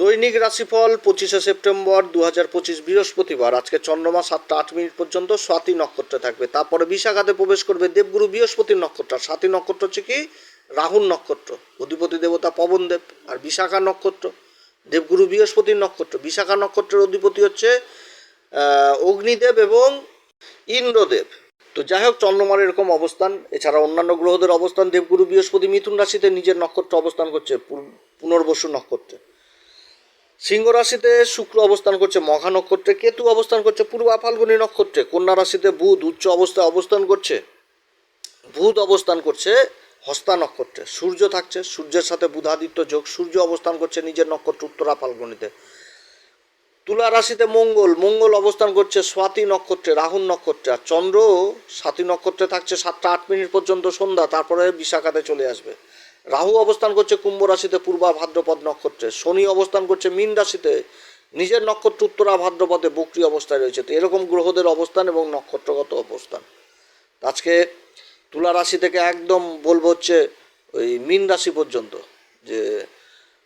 দৈনিক রাশিফল, পঁচিশে সেপ্টেম্বর দু হাজার পঁচিশ বৃহস্পতিবার। আজকে চন্দ্রমা সাতটা আট মিনিট পর্যন্ত স্বাতি নক্ষত্রে থাকবে। তারপরে বিশাখাতে প্রবেশ করবে দেবগুরু বৃহস্পতির নক্ষত্র। আর স্বাতি নক্ষত্র হচ্ছে কি? রাহুল নক্ষত্র। অধিপতি দেবতা পবনদেব আর বিশাখা নক্ষত্র, দেবগুরু বৃহস্পতির নক্ষত্র। বিশাখা নক্ষত্রের অধিপতি হচ্ছে অগ্নিদেব এবং ইন্দ্রদেব। তো যাই হোক, চন্দ্রমার এরকম অবস্থান। এছাড়া অন্যান্য গ্রহদের অবস্থান, দেবগুরু বৃহস্পতি মিথুন রাশিতে নিজের নক্ষত্র অবস্থান করছে পুনর্বসু নক্ষত্রে। সিংহ রাশিতে শুক্র অবস্থান করছে মঘা নক্ষত্রে, কেতু অবস্থান করছে পূর্বা ফাল্গুনী নক্ষত্রে, কন্যা রাশিতে বুধ উচ্চ অবস্থায় অবস্থান করছে। বুধ অবস্থান করছে হস্তা নক্ষত্রে, সূর্য থাকছে, সূর্যের সাথে বুধাদিত্য যোগ, সূর্য অবস্থান করছে নিজের নক্ষত্র উত্তরা ফাল্গুনিতে। তুলা রাশিতে মঙ্গল মঙ্গল অবস্থান করছে স্বাতি নক্ষত্রে, রাহুল নক্ষত্রে, আর চন্দ্র স্বাতি নক্ষত্রে থাকছে সাতটা আট মিনিট পর্যন্ত সন্ধ্যা, তারপরে বিশাখাতে চলে আসবে। রাহু অবস্থান করছে কুম্ভ রাশিতে পূর্বা ভাদ্রপদ নক্ষত্রে, শনি অবস্থান করছে মীন রাশিতে, নিজের নক্ষত্র উত্তরা ভাদ্রপদে বক্রি অবস্থায় রয়েছে। তো এরকম গ্রহদের অবস্থান এবং নক্ষত্রগত অবস্থান। আজকে তুলা রাশি থেকে একদম বলব হচ্ছে ওই মীন রাশি পর্যন্ত, যে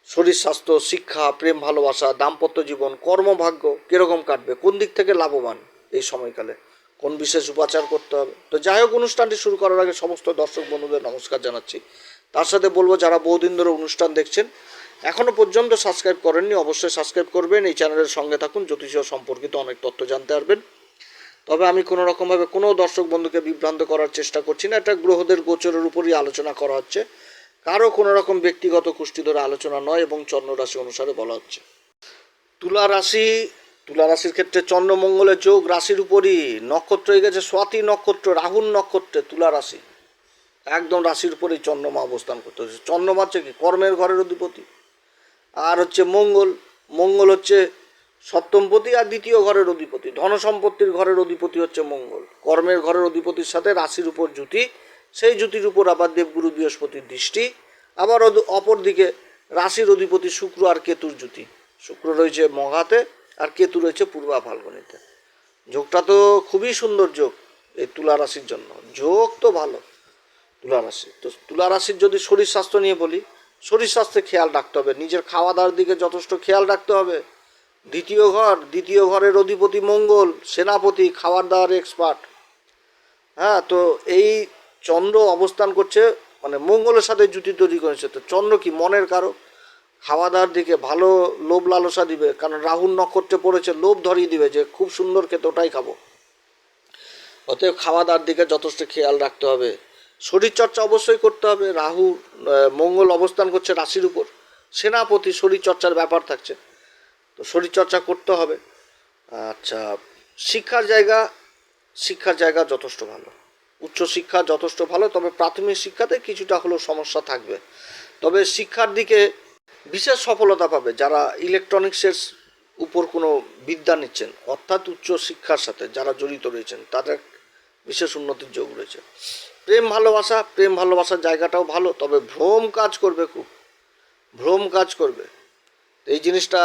শরীর, স্বাস্থ্য, শিক্ষা, প্রেম, ভালোবাসা, দাম্পত্য জীবন, কর্মভাগ্য কীরকম কাটবে, কোন দিক থেকে লাভবান এই সময়কালে, কোন বিশেষ উপাচার করতে হবে। তো যাই হোক, অনুষ্ঠানটি শুরু করার আগে সমস্ত দর্শক বন্ধুদের নমস্কার জানাচ্ছি। তার সাথে বলব, যারা বহুদিন ধরে অনুষ্ঠান দেখছেন এখনও পর্যন্ত সাবস্ক্রাইব করেননি, অবশ্যই সাবস্ক্রাইব করবেন। এই চ্যানেলের সঙ্গে থাকুন জ্যোতিষ সম্পর্কিত অনেক তথ্য জানতে পারবেন। তবে আমি কোনো রকমভাবে কোনো দর্শক বন্ধুকে বিভ্রান্ত করার চেষ্টা করছি না, এটা গ্রহদের গোচরের উপরই আলোচনা করা হচ্ছে। কারও কোনো রকম ব্যক্তিগত কুষ্টি ধরে আলোচনা নয় এবং চন্দ্র রাশি অনুসারে বলা হচ্ছে। তুলা রাশি, তুলা রাশির ক্ষেত্রে চন্দ্রমঙ্গলের যোগ, রাশির উপরই নক্ষত্র হয়ে গেছে। স্বাতি নক্ষত্র, রাহুল নক্ষত্রে তুলা রাশি। একদম রাশির উপরেই চন্দ্রমা অবস্থান করতে হচ্ছে। চন্দ্রমা হচ্ছে কি? কর্মের ঘরের অধিপতি। আর হচ্ছে মঙ্গল। মঙ্গল হচ্ছে সপ্তমপতি আর দ্বিতীয় ঘরের অধিপতি। ধন সম্পত্তির ঘরের অধিপতি হচ্ছে মঙ্গল। কর্মের ঘরের অধিপতির সাথে রাশির উপর জুতি সেই জুতির উপর আবার দেবগুরু বৃহস্পতির দৃষ্টি। আবার অপরদিকে রাশির অধিপতি শুক্র আর কেতুর জুতি শুক্র রয়েছে মঘাতে আর কেতু রয়েছে পূর্বা ফাল্গুনিতে। যোগটা তো খুবই সুন্দর যোগ এই তুলা রাশির জন্য। যোগ তো ভালো। তুলা রাশি তো তুলা রাশির যদি শরীর স্বাস্থ্য নিয়ে বলি, শরীর স্বাস্থ্যে খেয়াল রাখতে হবে। নিজের খাওয়া দাওয়ার দিকে যথেষ্ট খেয়াল রাখতে হবে। দ্বিতীয় ঘর, দ্বিতীয় ঘরের অধিপতি মঙ্গল, সেনাপতি খাবার দাওয়ার এক্সপার্ট হ্যাঁ তো এই চন্দ্র অবস্থান করছে মানে মঙ্গলের সাথে জুটি তৈরি করেছে। তো চন্দ্র কি মনের কারও? খাওয়া দাওয়ার দিকে ভালো লোভ লালসা দিবে, কারণ রাহুল নক্ষত্রে পড়েছে, লোভ ধরিয়ে দিবে যে খুব সুন্দর খেতে ওটাই খাব। অতএব খাওয়া দাওয়ার দিকে যথেষ্ট খেয়াল রাখতে হবে। শরীরচর্চা অবশ্যই করতে হবে। রাহু মঙ্গল অবস্থান করছে রাশির উপর। সেনাপতি শরীরচর্চার ব্যাপার থাকছে। তো শরীরচর্চা করতে হবে। আচ্ছা শিক্ষার জায়গা শিক্ষার জায়গা যথেষ্ট ভালো। উচ্চশিক্ষা যথেষ্ট ভালো, তবে প্রাথমিক শিক্ষাতে কিছুটা হলেও সমস্যা থাকবে। তবে শিক্ষার দিকে বিশেষ সফলতা পাবে যারা ইলেকট্রনিক্সের উপর কোনো বিদ্যা নিচ্ছেন, অর্থাৎ উচ্চ শিক্ষার সাথে যারা জড়িত রয়েছেন, তাদের বিশেষ উন্নতির যোগ রয়েছে। প্রেম ভালোবাসা, প্রেম ভালোবাসার জায়গাটাও ভালো, তবে ভ্রম কাজ করবে খুব। ভ্রম কাজ করবে। এই জিনিসটা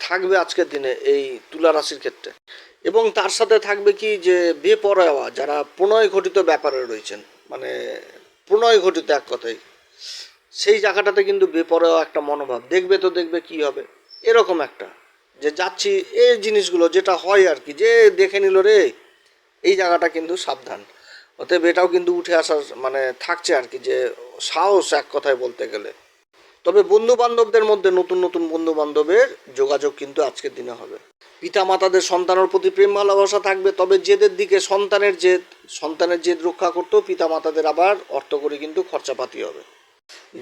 থাকবে আজকের দিনে এই তুলা রাশির ক্ষেত্রে। এবং তার সাথে থাকবে কি যে, বেপরোয়া, যারা প্রণয় ঘটিত ব্যাপারে রয়েছেন মানে প্রণয় ঘটিত এক কথাই সেই জায়গাটাতে কিন্তু বেপরোয়া একটা মনোভাব। দেখবে তো দেখবে কি হবে। এরকম একটা, যে যাচ্ছি এই জিনিসগুলো, যেটা হয় আর কি, যে দেখে নিল রে, এই জায়গাটা কিন্তু সাবধান। অতএব এটাও কিন্তু উঠে আসার মানে থাকছে আর কি যে সাহস এক কথায় বলতে গেলে। তবে বন্ধু বান্ধবদের মধ্যে নতুন নতুন বন্ধু বান্ধবের যোগাযোগ কিন্তু আজকের দিনে হবে। পিতা মাতাদের সন্তানের প্রতি প্রেম ভালোবাসা থাকবে, তবে জেদের দিকে সন্তানের জেদ সন্তানের জেদ রক্ষা করতেও পিতা মাতাদের আবার অর্থ করে কিন্তু খরচাপাতি হবে।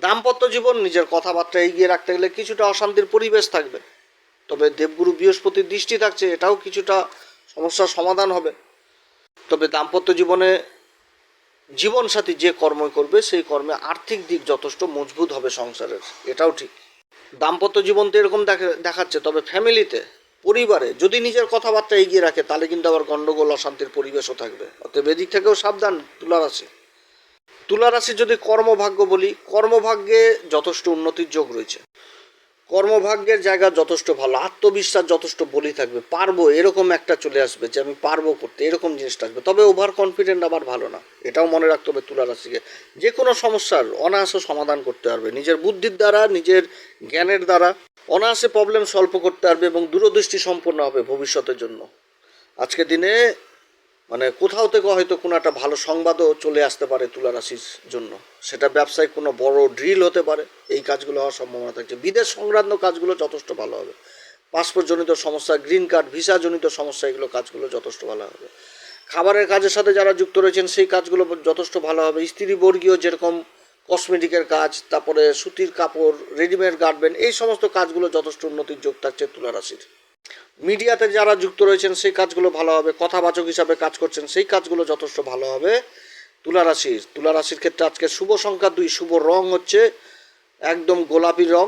দাম্পত্য জীবন, নিজের কথাবার্তা এগিয়ে রাখতে গেলে কিছুটা অশান্তির পরিবেশ থাকবে। তবে দেবগুরু বৃহস্পতির দৃষ্টি থাকছে, এটাও কিছুটা সমস্যার সমাধান হবে। তবে দাম্পত্য জীবনে জীবনসাথী যে কর্মই করবে, সেই কর্মে আর্থিক দিক যথেষ্ট মজবুত হবে সংসারের। এটাও ঠিক। দাম্পত্য জীবন তো এরকম দেখা- দেখাচ্ছে, তবে ফ্যামিলিতে, পরিবারে, যদি নিজের কথাবার্তা এগিয়ে রাখে, তাহলে কিন্তু আবার গণ্ডগোল, অশান্তির পরিবেশও থাকবে। অতএব এদিক থেকেও সাবধান তুলা রাশি তুলা রাশি যদি কর্মভাগ্য বলি, কর্মভাগ্যে যথেষ্ট উন্নতির যোগ রয়েছে। কর্মভাগ্যের জায়গা যথেষ্ট ভালো, আত্মবিশ্বাস যথেষ্ট বলি থাকবে। পারব, এরকম একটা চলে আসবে যে আমি পারব করতে, এরকম জিনিসটা আসবে। তবে ওভার কনফিডেন্ট আবার ভালো না। এটাও মনে রাখতে হবে তুলা রাশিকে। যে কোনো সমস্যার অনায়াসে সমাধান করতে পারবে। নিজের বুদ্ধির দ্বারা, নিজের জ্ঞানের দ্বারা অনায়াসে প্রবলেম সলভ করতে পারবে এবং দূরদৃষ্টি সম্পন্ন হবে ভবিষ্যতের জন্য। আজকের দিনে মানে কোথাও থেকে হয়তো কোনো একটা ভালো সংবাদও চলে আসতে পারে তুলা রাশির জন্য। সেটা ব্যবসায় কোনো বড় ড্রিল হতে পারে। এই কাজগুলো হওয়ার সম্ভাবনা থাকছে। বিদেশ সংক্রান্ত কাজগুলো যথেষ্ট ভালো হবে। পাসপোর্টজনিত সমস্যা, গ্রিন কার্ড, ভিসাজনিত সমস্যা, এগুলো কাজগুলো যথেষ্ট ভালো হবে। খাবারের কাজের সাথে যারা যুক্ত রয়েছেন, সেই কাজগুলো যথেষ্ট ভালো হবে। স্ত্রী বর্গীয় যেরকম কসমেটিকের কাজ, তারপরে সুতির কাপড় রেডিমেড গার্মেন্ট এই সমস্ত কাজগুলো যথেষ্ট উন্নতির যোগ থাকছে তুলা রাশির মিডিয়াতে যারা যুক্ত রয়েছেন, সেই কাজগুলো ভালো হবে, কথাবাচক হিসাবে কাজ করছেন, সেই কাজগুলো যথেষ্ট ভালো হবে। তুলা রাশির তুলা রাশির ক্ষেত্রে আজকে শুভ সংখ্যা দুই, শুভ রং হচ্ছে একদম গোলাপি রং।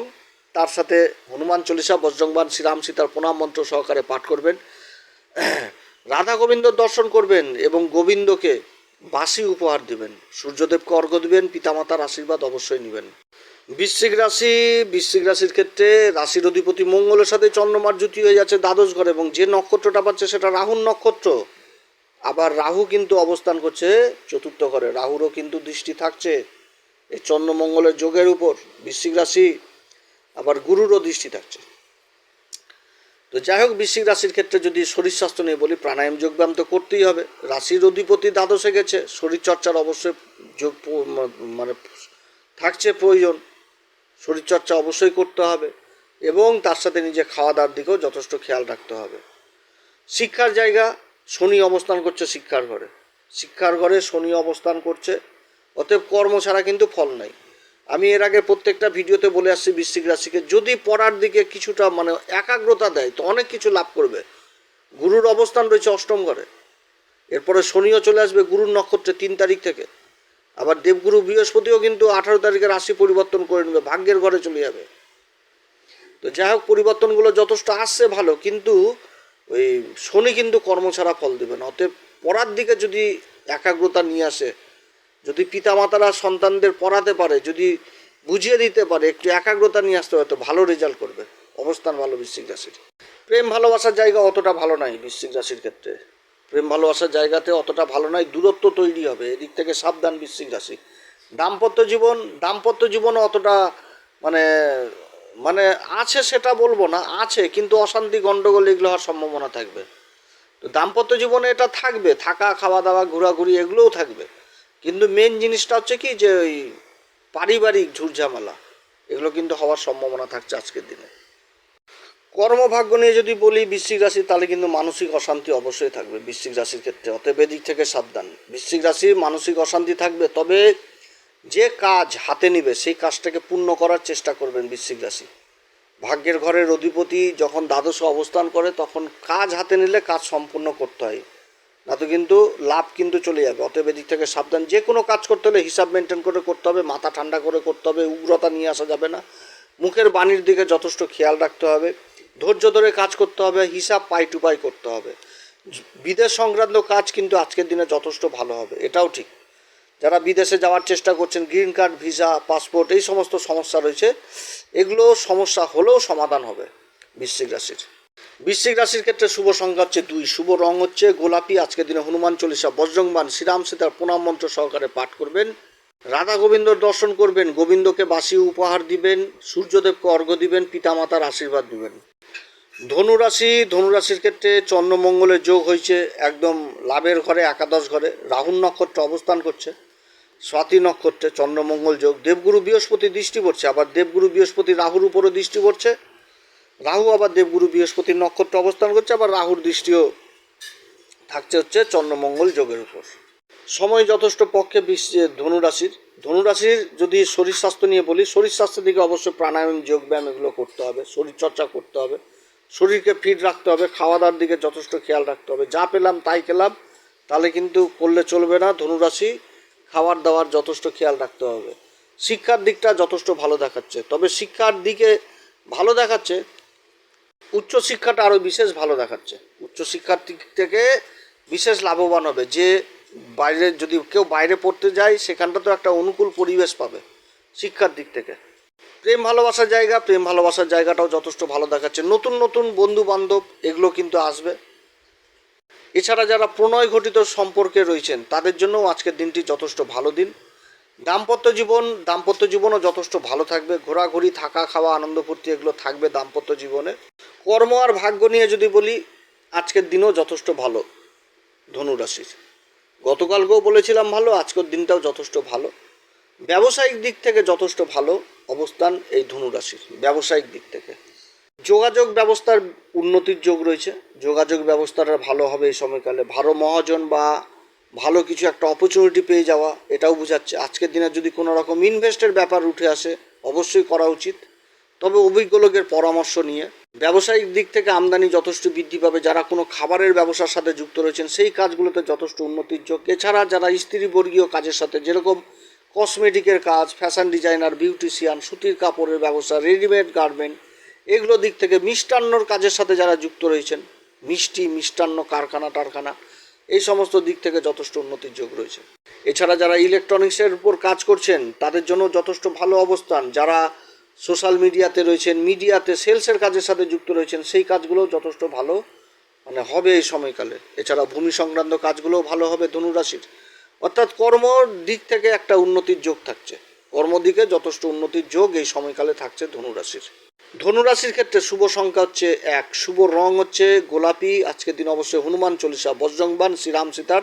তার সাথে হনুমান চল্লিশা বজ্রংবান শ্রীরাম সীতার প্রণাম মন্ত্র সহকারে পাঠ করবেন। রাধা গোবিন্দ দর্শন করবেন এবং গোবিন্দকে বাসি উপহার দিবেন। সূর্যদেবকে অর্ঘ্য দিবেন, পিতামাতার আশীর্বাদ অবশ্যই নেবেন। বৃশ্চিক রাশি, বৃশ্চিক রাশির ক্ষেত্রে রাশির অধিপতি মঙ্গলের সাথে চন্দ্রমার জুতি হয়ে যাচ্ছে দ্বাদশ ঘরে এবং যে নক্ষত্রটা পাচ্ছে সেটা রাহুর নক্ষত্র। আবার রাহু কিন্তু অবস্থান করছে চতুর্থ ঘরে। রাহুরও কিন্তু দৃষ্টি থাকছে এই চন্দ্রমঙ্গলের যোগের উপর, বৃশ্চিক রাশি, আবার গুরুরও দৃষ্টি থাকছে। তো যাই হোক, বৃশ্চিক রাশির ক্ষেত্রে যদি শরীর স্বাস্থ্য নিয়ে বলি, প্রাণায়াম যোগব্যায়াম তো করতেই হবে। রাশির অধিপতি দ্বাদশে গেছে, শরীরচর্চার অবশ্যই যোগ মানে থাকছে প্রয়োজন। শরীরচর্চা অবশ্যই করতে হবে এবং তার সাথে নিজে খাওয়া দাওয়ার দিকেও যথেষ্ট খেয়াল রাখতে হবে। শিক্ষার জায়গা, শনি অবস্থান করছে শিক্ষার ঘরে। শিক্ষার ঘরে শনি অবস্থান করছে, অতএব কর্ম ছাড়া কিন্তু ফল নাই। আমি এর আগে প্রত্যেকটা ভিডিওতে বলে আসছি বৃশ্চিক রাশিকে, যদি পড়ার দিকে কিছুটা মানে একাগ্রতা দেয়, তো অনেক কিছু লাভ করবে। গুরুর অবস্থান রয়েছে অষ্টম ঘরে। এরপরে শনিও চলে আসবে গুরুর নক্ষত্রে তিন তারিখ থেকে। আবার দেবগুরু বৃহস্পতিও কিন্তু আঠারো তারিখে রাশি পরিবর্তন করে নেবে, ভাগ্যের ঘরে চলে যাবে। তো যাই হোক, পরিবর্তনগুলো যথেষ্ট আসছে ভালো, কিন্তু ওই শনি কিন্তু কর্ম ছাড়া ফল দেবে না। অতএব পড়ার দিকে যদি একাগ্রতা নিয়ে আসে, যদি পিতামাতারা সন্তানদের পড়াতে পারে, যদি বুঝিয়ে দিতে পারে, একটু একাগ্রতা নিয়ে আসতে হয়তো ভালো রেজাল্ট করবে। অবস্থান ভালো বৃশ্চিক রাশির। প্রেম ভালোবাসার জায়গা অতটা ভালো নাই বৃশ্চিক রাশির ক্ষেত্রে। প্রেম ভালোবাসার জায়গাতে অতটা ভালো নয়, দূরত্ব তৈরি হবে, এদিক থেকে সাবধান বৃশ্চিক রাশি দাম্পত্য জীবন, দাম্পত্য জীবনও অতটা মানে মানে আছে সেটা বলব না, আছে, কিন্তু অশান্তি গণ্ডগোল এগুলো হওয়ার সম্ভাবনা থাকবে। তো দাম্পত্য জীবনে এটা থাকবে, থাকা খাওয়া দাওয়া ঘোরাঘুরি এগুলোও থাকবে। কিন্তু মেন জিনিসটা হচ্ছে কি যে ওই পারিবারিক ঝুরঝামেলা এগুলো কিন্তু হওয়ার সম্ভাবনা থাকছে আজকের দিনে। কর্মভাগ্য নিয়ে যদি বলি বৃশ্চিক রাশি, তাহলে কিন্তু মানসিক অশান্তি অবশ্যই থাকবে বৃশ্চিক রাশির ক্ষেত্রে। অতএব এদিক থেকে সাবধান। বৃশ্চিক রাশির মানসিক অশান্তি থাকবে, তবে যে কাজ হাতে নিবে, সেই কাজটাকে পূর্ণ করার চেষ্টা করবেন বৃশ্চিক রাশি। ভাগ্যের ঘরের অধিপতি যখন দ্বাদশ অবস্থান করে, তখন কাজ হাতে নিলে কাজ সম্পূর্ণ করতে হয়। না তো কিন্তু লাভ কিন্তু চলে যাবে। অতএব এদিক থেকে সাবধান। যে কোনো কাজ করতে হলে হিসাব মেনটেন করে করতে হবে, মাথা ঠান্ডা করে করতে হবে, উগ্রতা নিয়ে আসা যাবে না। মুখের বাণীর দিকে যথেষ্ট খেয়াল রাখতে হবে। ধৈর্য ধরে কাজ করতে হবে, হিসাব পাই টু পাই করতে হবে। বিদেশ সংক্রান্ত কাজ কিন্তু আজকের দিনে যথেষ্ট ভালো হবে, এটাও ঠিক। যারা বিদেশে যাওয়ার চেষ্টা করছেন, গ্রিন কার্ড, ভিসা, পাসপোর্ট, এই সমস্ত সমস্যা রয়েছে, এগুলো সমস্যা হলেও সমাধান হবে বৃশ্চিক রাশির। বৃশ্চিক রাশির ক্ষেত্রে শুভ সংখ্যা হচ্ছে দুই, শুভ রং হচ্ছে গোলাপি, আজকের দিনে হনুমান চল্লিশা, বজ্রংবান, শ্রীরাম সীতার প্রণাম মন্ত্র সহকারে পাঠ করবেন। রাধা গোবিন্দর দর্শন করবেন, গোবিন্দকে বাসি উপহার দিবেন, সূর্যদেবকে অর্ঘ্য দিবেন, পিতামাতার আশীর্বাদ দিবেন। ধনুরাশি, ধনুরাশির ক্ষেত্রে চন্দ্রমঙ্গলের যোগ হয়েছে, একদম লাভের ঘরে, একাদশ ঘরে। রাহুল নক্ষত্র অবস্থান করছে, স্বাতি নক্ষত্রে চন্দ্রমঙ্গল যোগ। দেবগুরু বৃহস্পতি দৃষ্টি পড়ছে, আবার দেবগুরু বৃহস্পতি রাহুর উপরও দৃষ্টি পড়ছে। রাহু আবার দেবগুরু বৃহস্পতির নক্ষত্র অবস্থান করছে, আবার রাহুর দৃষ্টিও থাকছে হচ্ছে চন্দ্রমঙ্গল যোগের উপর। সময় যথেষ্ট পক্ষে ধনুরাশির। ধনুরাশির যদি শরীর স্বাস্থ্য নিয়ে বলি, শরীর স্বাস্থ্যের দিকে অবশ্যই প্রাণায়াম, যোগব্যায়াম এগুলো করতে হবে, শরীরচর্চা করতে হবে। শরীরকে ফিট রাখতে হবে খাওয়া দাওয়ার দিকে যথেষ্ট খেয়াল রাখতে হবে। যা পেলাম তাই খেলাম, তাহলে কিন্তু করলে চলবে না, ধনুরাশি খাবার দাওয়ার যথেষ্ট খেয়াল রাখতে হবে। শিক্ষার দিকটা যথেষ্ট ভালো দেখাচ্ছে, তবে শিক্ষার দিকে ভালো দেখাচ্ছে উচ্চশিক্ষাটা আরও বিশেষ ভালো দেখাচ্ছে। উচ্চশিক্ষার দিক থেকে বিশেষ লাভবান হবে, যে বাইরে যদি কেউ বাইরে পড়তে যায়, সেখানটা তো একটা অনুকূল পরিবেশ পাবে শিক্ষার দিক থেকে। প্রেম ভালোবাসার জায়গা, প্রেম ভালোবাসার জায়গাটাও যথেষ্ট ভালো দেখাচ্ছে। নতুন নতুন বন্ধু বান্ধব এগুলো কিন্তু আসবে। এছাড়া যারা প্রণয় ঘটিত সম্পর্কে রয়েছেন, তাদের জন্যও আজকের দিনটি যথেষ্ট ভালো দিন। দাম্পত্য জীবন, দাম্পত্য জীবনও যথেষ্ট ভালো থাকবে। ঘোরাঘুরি, থাকা, খাওয়া, আনন্দ, ফুর্তি এগুলো থাকবে দাম্পত্য জীবনে। কর্ম আর ভাগ্য নিয়ে যদি বলি, আজকের দিনও যথেষ্ট ভালো। ধনুরাশির গতকালকেও বলেছিলাম ভালো, আজকের দিনটাও যথেষ্ট ভালো। ব্যবসায়িক দিক থেকে যথেষ্ট ভালো। অবস্থান এই ধনুরাশির ব্যবসায়িক দিক থেকে। যোগাযোগ ব্যবস্থার উন্নতির যোগ রয়েছে। যোগাযোগ ব্যবস্থাটা ভালো হবে এই সময়কালে। ভালো মহাজন বা ভালো কিছু একটা অপরচুনিটি পেয়ে যাওয়া, এটাও বোঝাচ্ছে। আজকের দিনে যদি কোনো রকম ইনভেস্টের ব্যাপার উঠে আসে, অবশ্যই করা উচিত। তবে অভিজ্ঞ লোকের পরামর্শ নিয়ে। ব্যবসায়িক দিক থেকে আমদানি যথেষ্ট বৃদ্ধি পাবে। যারা কোনো খাবারের ব্যবসার সাথে যুক্ত রয়েছেন, সেই কাজগুলোতে যথেষ্ট উন্নতির যোগ। এছাড়া যারা স্ত্রীবর্গীয় কাজের সাথে, যেরকম কসমেটিকের কাজ ফ্যাশন ডিজাইনার বিউটিশিয়ান সুতির কাপড়ের ব্যবসা রেডিমেড গার্মেন্ট এগুলো দিক থেকে মিষ্টান্নর কাজের সাথে যারা যুক্ত রয়েছেন, মিষ্টি, মিষ্টান্ন, কারখানা, টারখানা, এই সমস্ত দিক থেকে যথেষ্ট উন্নতির যোগ রয়েছে। এছাড়া যারা ইলেকট্রনিক্সের উপর কাজ করছেন, তাদের জন্য যথেষ্ট ভালো অবস্থান। যারা সোশ্যাল মিডিয়াতে রয়েছেন মিডিয়াতে সেলসের কাজের সাথে যুক্ত রয়েছেন, সেই কাজগুলো যথেষ্ট ভালো মানে হবে এই সময়কালে। এছাড়া ভূমি সংক্রান্ত কাজগুলোও ভালো হবে ধনুরাশির। অর্থাৎ কর্মর দিক থেকে একটা উন্নতির যোগ থাকছে। কর্মদিকে যথেষ্ট উন্নতির যোগ এই সময়কালে থাকছে ধনুরাশির। ধনুরাশির ক্ষেত্রে শুভ সংখ্যা হচ্ছে এক। শুভ রং হচ্ছে গোলাপি। আজকের দিন অবশ্যই হনুমান চল্লিশা, বজ্রংবান, শ্রীরাম সীতার।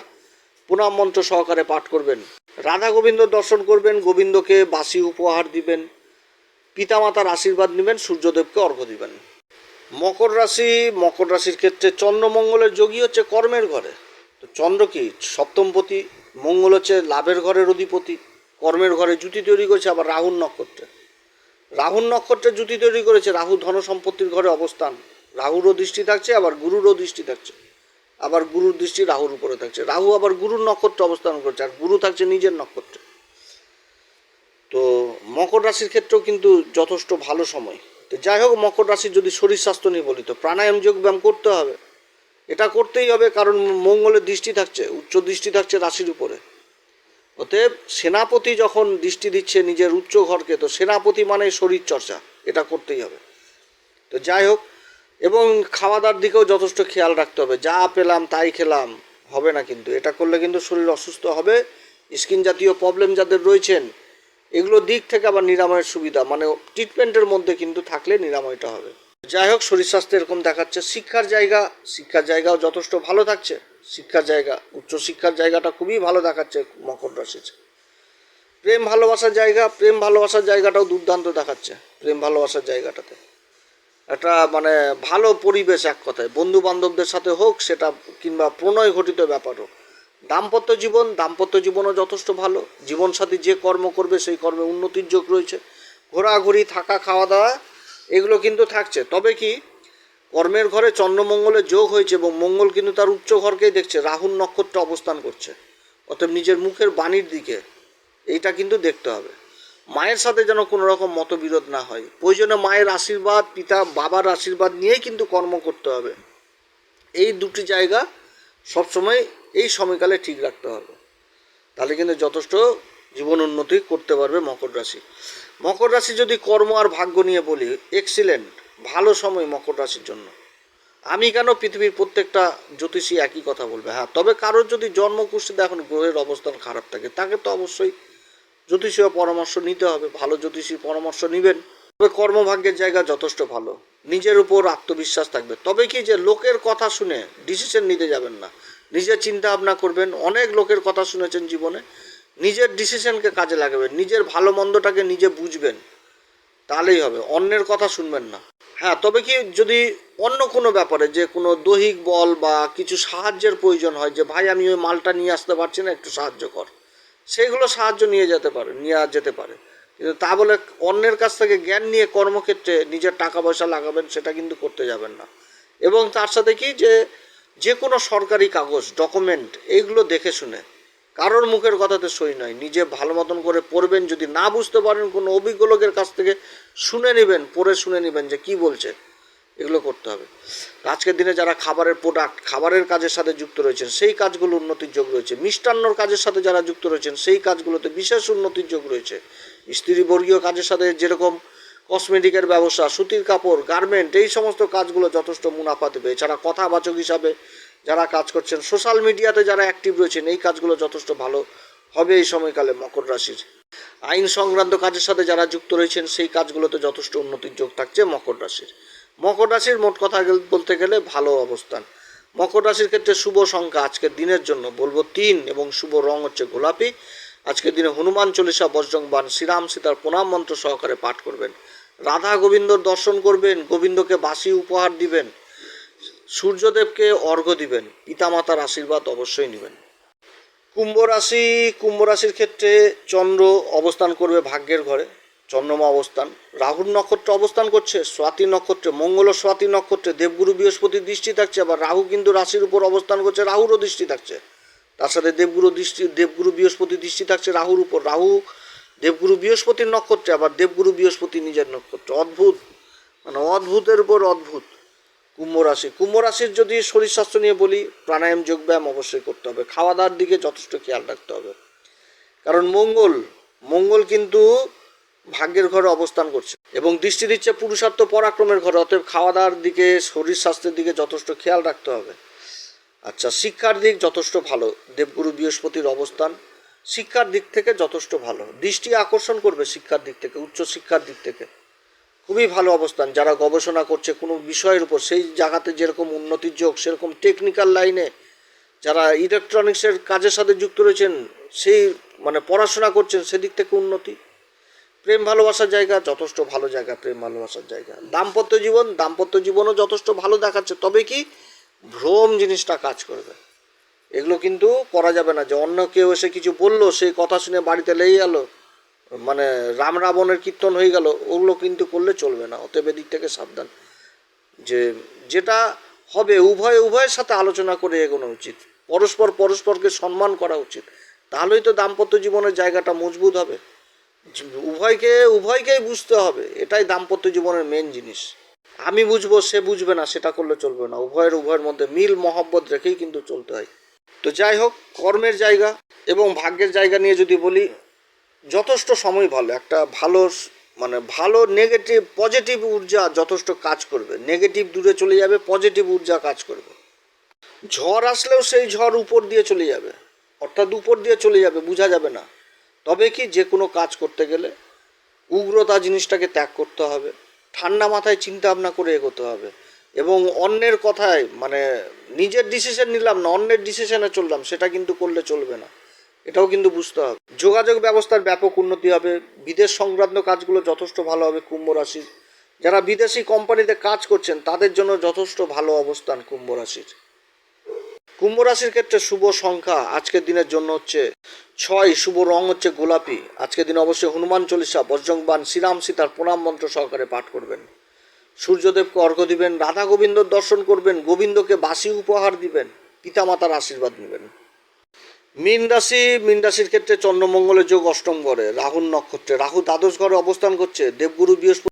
পুনাম মন্ত্র সহকারে পাঠ করবেন। রাধা গোবিন্দ দর্শন করবেন, গোবিন্দকে বাসি উপহার দিবেন, পিতামাতার আশীর্বাদ নেবেন, সূর্যদেবকে অর্ঘ্য দিবেন। মকর রাশি, মকর রাশির ক্ষেত্রে চন্দ্রমঙ্গলের যোগী হচ্ছে কর্মের ঘরে। তো চন্দ্র কি? সপ্তমপতি মঙ্গল হচ্ছে লাভের ঘরের অধিপতি, কর্মের ঘরে জুতি তৈরি করেছে, আবার রাহুর নক্ষত্রে। রাহুর নক্ষত্রে জুতি তৈরি করেছে, রাহু ধন সম্পত্তির ঘরে অবস্থান। রাহুরও দৃষ্টি থাকছে, আবার গুরুরও দৃষ্টি থাকছে। আবার গুরুর দৃষ্টি রাহুর উপরে থাকছে। রাহু আবার গুরুর নক্ষত্রে অবস্থান করছে, আর গুরু থাকছে নিজের নক্ষত্রে। তো মকর রাশির ক্ষেত্রেও কিন্তু যথেষ্ট ভালো সময়। তো যাই হোক, মকর রাশির যদি শরীর স্বাস্থ্য নিয়ে বলি, তো প্রাণায়াম যোগ ব্যায়াম করতে হবে। এটা করতেই হবে, কারণ মঙ্গলের দৃষ্টি থাকছে, উচ্চ দৃষ্টি থাকছে রাশির উপরে। অতএব সেনাপতি যখন দৃষ্টি দিচ্ছে নিজের উচ্চ ঘরকে, তো সেনাপতি মানে শরীর চর্চা, এটা করতেই হবে। তো যাই হোক, এবং খাওয়া দাওয়ার দিকেও যথেষ্ট খেয়াল রাখতে হবে, যা পেলাম তাই খেলাম, হবে না কিন্তু। এটা করলে কিন্তু শরীর অসুস্থ হবে স্কিন জাতীয় প্রবলেম যাদের রয়েছেন, এগুলো দিক থেকে আবার নিরাময়ের সুবিধা মানে ট্রিটমেন্টের মধ্যে কিন্তু থাকলে নিরাময়টা হবে। যাই হোক, শরীর স্বাস্থ্য এরকম দেখাচ্ছে। শিক্ষার জায়গা, শিক্ষার জায়গাও যথেষ্ট ভালো থাকছে। শিক্ষার জায়গা, উচ্চশিক্ষার জায়গাটা খুবই ভালো দেখাচ্ছে, মকর রাশির। প্রেম ভালোবাসার জায়গা, প্রেম ভালোবাসার জায়গাটাও দুর্দান্ত দেখাচ্ছে, প্রেম ভালোবাসার জায়গাটাতে। একটা মানে ভালো পরিবেশ এক কথায়। বন্ধু বান্ধবদের সাথে হোক, সেটা কিংবা প্রণয় ঘটিত ব্যাপার হোক। দাম্পত্য জীবন, দাম্পত্য জীবনও যথেষ্ট ভালো। জীবনসাথী যে কর্ম করবে, সেই কর্মে উন্নতির যোগ রয়েছে। ঘোরাঘুরি, থাকা, খাওয়া দাওয়া এগুলো কিন্তু থাকছে। তবে কি, কর্মের ঘরে চন্দ্রমঙ্গলের যোগ হয়েছে এবং মঙ্গল কিন্তু তার উচ্চ ঘরকেই দেখছে রাহুল নক্ষত্র অবস্থান করছে। অতএব নিজের মুখের বাণীর দিকে এইটা কিন্তু দেখতে হবে। মায়ের সাথে যেন কোনো রকম মতবিরোধ না হয়। প্রয়োজনে মায়ের আশীর্বাদ, পিতা, বাবার আশীর্বাদ নিয়েই কিন্তু কর্ম করতে হবে। এই দুটি জায়গা সবসময় এই সময়কালে ঠিক রাখতে হবে। তাহলে কিন্তু যথেষ্ট জীবন উন্নতি করতে পারবে মকর রাশি। মকর রাশি যদি কর্ম আর ভাগ্য নিয়ে বলি এক্সিলেন্ট ভালো সময় মকর রাশির জন্য। আমি কেন পৃথিবীর প্রত্যেকটা জ্যোতিষী একই কথা বলবে? হ্যাঁ তবে কারোর যদি জন্মকুষ্ঠিতে এখন গ্রহের অবস্থান খারাপ থাকে, তাকে তো অবশ্যই জ্যোতিষীয় পরামর্শ নিতে হবে, ভালো জ্যোতিষীর পরামর্শ নেবেন। তবে কর্মভাগ্যের জায়গা যথেষ্ট ভালো, নিজের উপর আত্মবিশ্বাস থাকবে। তবে কি যে লোকের কথা শুনে ডিসিশন নিতে যাবেন না। নিজে চিন্তা ভাবনা করবেন, অনেক লোকের কথা শুনেছেন জীবনে নিজের ডিসিশনকে কাজে লাগাবেন, নিজের ভালো মন্দটাকে নিজে বুঝবেন, তাহলেই হবে, অন্যের কথা শুনবেন না। হ্যাঁ তবে কি যদি অন্য কোনো ব্যাপারে যে কোনো দৈহিক বল বা কিছু সাহায্যের প্রয়োজন হয়, যে ভাই আমি ওই মালটা নিয়ে আসতে পারছি না, একটু সাহায্য কর। সেইগুলো সাহায্য নিয়ে যেতে পারে নিয়ে যেতে পারে। কিন্তু তা বলে অন্যের কাছ থেকে জ্ঞান নিয়ে কর্মক্ষেত্রে নিজের টাকা পয়সা লাগাবেন, সেটা কিন্তু করতে যাবেন না। এবং তার সাথে কি যে যে কোনো সরকারি কাগজ ডকুমেন্ট এইগুলো দেখে শুনে কারোর মুখের কথাতে সই নয় নিজে ভালো মতন করে পড়বেন, যদি না বুঝতে পারেন কোনো অভিজ্ঞ লোকের কাছ থেকে শুনে নেবেন, পড়ে শুনে নেবেন যে কি বলছে, এগুলো করতে হবে। আজকের দিনে যারা খাবারের প্রোডাক্ট খাবারের কাজের সাথে যুক্ত রয়েছেন, সেই কাজগুলো উন্নতির যোগ রয়েছে। মিষ্টান্নর কাজের সাথে যারা যুক্ত রয়েছেন, সেই কাজগুলোতে বিশেষ উন্নতির যোগ রয়েছে। স্ত্রীবর্গীয় কাজের সাথে যেরকম কসমেটিকের ব্যবসা, সুতির কাপড় গার্মেন্ট এই সমস্ত কাজগুলো যথেষ্ট মুনাফা দেবে এছাড়া কথাবাচক হিসাবে যারা কাজ করছেন, সোশ্যাল মিডিয়াতে যারা অ্যাক্টিভ রয়েছেন, এই কাজগুলো যথেষ্ট ভালো হবে এই সময়কালে মকর রাশির। আইন সংক্রান্ত কাজের সাথে যারা যুক্ত রয়েছেন, সেই কাজগুলোতে যথেষ্ট উন্নতির যোগ থাকছে মকর রাশির। মকর রাশির মোট কথা বলতে গেলে ভালো অবস্থান। মকর রাশির ক্ষেত্রে শুভ সংখ্যা আজকের দিনের জন্য বলব তিন এবং শুভ রং হচ্ছে গোলাপি। আজকের দিনে হনুমান চল্লিশা বজ্রংবান শ্রীরাম সীতার প্রণাম মন্ত্র সহকারে পাঠ করবেন। রাধা গোবিন্দর দর্শন করবেন, গোবিন্দকে বাসি উপহার দিবেন সূর্যদেবকে অর্ঘ্য দিবেন, পিতামাতার আশীর্বাদ অবশ্যই নেবেন। কুম্ভ রাশি, কুম্ভ রাশির ক্ষেত্রে চন্দ্র অবস্থান করবে ভাগ্যের ঘরে, চন্দ্রমা অবস্থান। রাহুর নক্ষত্র অবস্থান করছে, স্বাতি নক্ষত্রে মঙ্গল ও স্বাতি নক্ষত্রে দেবগুরু বৃহস্পতির দৃষ্টি থাকছে, আবার রাহু কিন্তু রাশির উপর অবস্থান করছে, রাহুরও দৃষ্টি থাকছে। তার সাথে দেবগুরু দৃষ্টি, দেবগুরু বৃহস্পতির দৃষ্টি থাকছে রাহুর উপর। রাহু দেবগুরু বৃহস্পতির নক্ষত্রে, আবার দেবগুরু বৃহস্পতি নিজের নক্ষত্র। অদ্ভুত মানে অদ্ভুতের উপর অদ্ভুত। কুম্ভ রাশি। কুম্ভ রাশির যদি শরীর স্বাস্থ্য নিয়ে বলি, প্রাণায়াম, যোগব্যায়াম অবশ্যই করতে হবে। খাওয়া দাওয়ার দিকে যথেষ্ট খেয়াল রাখতে হবে। কারণ মঙ্গল মঙ্গল কিন্তু ভাগ্যের ঘরে অবস্থান করছে এবং দৃষ্টি দিচ্ছে পুরুষার্থ পরাক্রমের ঘরে, অতএব খাওয়া দাওয়ার দিকে, শরীর স্বাস্থ্যের দিকে যথেষ্ট খেয়াল রাখতে হবে। আচ্ছা শিক্ষার দিক যথেষ্ট ভালো। দেবগুরু বৃহস্পতির অবস্থান শিক্ষার দিক থেকে যথেষ্ট ভালো। দৃষ্টি আকর্ষণ করবে শিক্ষার দিক থেকে, উচ্চ শিক্ষার দিক থেকে। খুবই ভালো অবস্থান। যারা গবেষণা করছে কোনো বিষয়ের উপর, সেই জায়গাতে যেরকম উন্নতির যোগ, সেরকম টেকনিক্যাল লাইনে যারা ইলেকট্রনিক্সের কাজের সাথে যুক্ত রয়েছেন, সেই মানে পড়াশোনা করছেন, সেদিক থেকে উন্নতি। প্রেম ভালোবাসার জায়গা, যথেষ্ট ভালো জায়গা, প্রেম ভালোবাসার জায়গা। দাম্পত্য জীবন, দাম্পত্য জীবনও যথেষ্ট ভালো দেখাচ্ছে, তবে কি ভ্রম জিনিসটা কাজ করবে। এগুলো কিন্তু করা যাবে না যে অন্য কেউ এসে কিছু বলল, সেই কথা শুনে বাড়িতে লেগে গেল মানে রাম রাবণের কীর্তন হয়ে গেল, ওগুলো কিন্তু করলে চলবে না। অতএব এদিক থেকে সাবধান। যে যেটা হবে, উভয় উভয়ের সাথে আলোচনা করে এগোনো উচিত। পরস্পর পরস্পরকে সম্মান করা উচিত। তাহলেই তো দাম্পত্য জীবনের জায়গাটা মজবুত হবে। উভয়কে, উভয়কেই বুঝতে হবে। এটাই দাম্পত্য জীবনের মেন জিনিস। আমি বুঝব, সে বুঝবে না, সেটা করলে চলবে না। উভয়ের উভয়ের মধ্যে মিল, মহব্বত রেখেই কিন্তু চলতে হয়। তো যাই হোক, কর্মের জায়গা এবং ভাগ্যের জায়গা নিয়ে যদি বলি যথেষ্ট সময় ভালো, একটা ভালো মানে ভালো নেগেটিভ পজিটিভ ঊর্জা যথেষ্ট কাজ করবে। নেগেটিভ দূরে চলে যাবে পজিটিভ ঊর্জা কাজ করবে। ঝড় আসলেও সেই ঝড় উপর দিয়ে চলে যাবে, অর্থাৎ উপর দিয়ে চলে যাবে, বোঝা যাবে না। তবে কি যে কোনো কাজ করতে গেলে উগ্রতা জিনিসটাকে ত্যাগ করতে হবে, ঠান্ডা মাথায় চিন্তা ভাবনা করে এগোতে হবে এবং অন্যের কথায় মানে নিজের ডিসিশন নিলাম না, অন্যের ডিসিশনে চললাম, সেটা কিন্তু করলে চলবে না। এটাও কিন্তু বুঝতে হবে। যোগাযোগ ব্যবস্থার ব্যাপক উন্নতি হবে, বিদেশ সংক্রান্ত কাজগুলো যথেষ্ট ভালো হবে কুম্ভ রাশির। যারা বিদেশি কোম্পানিতে কাজ করছেন, তাদের জন্য যথেষ্ট ভালো অবস্থান কুম্ভ রাশির। কুম্ভ রাশির ক্ষেত্রে শুভ সংখ্যা আজকের দিনের জন্য হচ্ছে ছয়, শুভ রং হচ্ছে গোলাপি। আজকের দিন অবশ্যই হনুমান চল্লিশা, বজ্রংবান, শ্রীরাম সীতার প্রণাম মন্ত্র সহকারে পাঠ করবেন। সূর্যদেবকে অর্ঘ্য দিবেন, রাধা গোবিন্দর দর্শন করবেন, গোবিন্দকে বাসি উপহার দিবেন, পিতামাতার আশীর্বাদ নেবেন। মীন রাশি, মীন রাশির ক্ষেত্রে চন্দ্রমঙ্গলের যোগ অষ্টম ঘরে, রাহুর নক্ষত্রে। রাহু দ্বাদশ ঘরে অবস্থান করছে, দেবগুরু বৃহস্পতি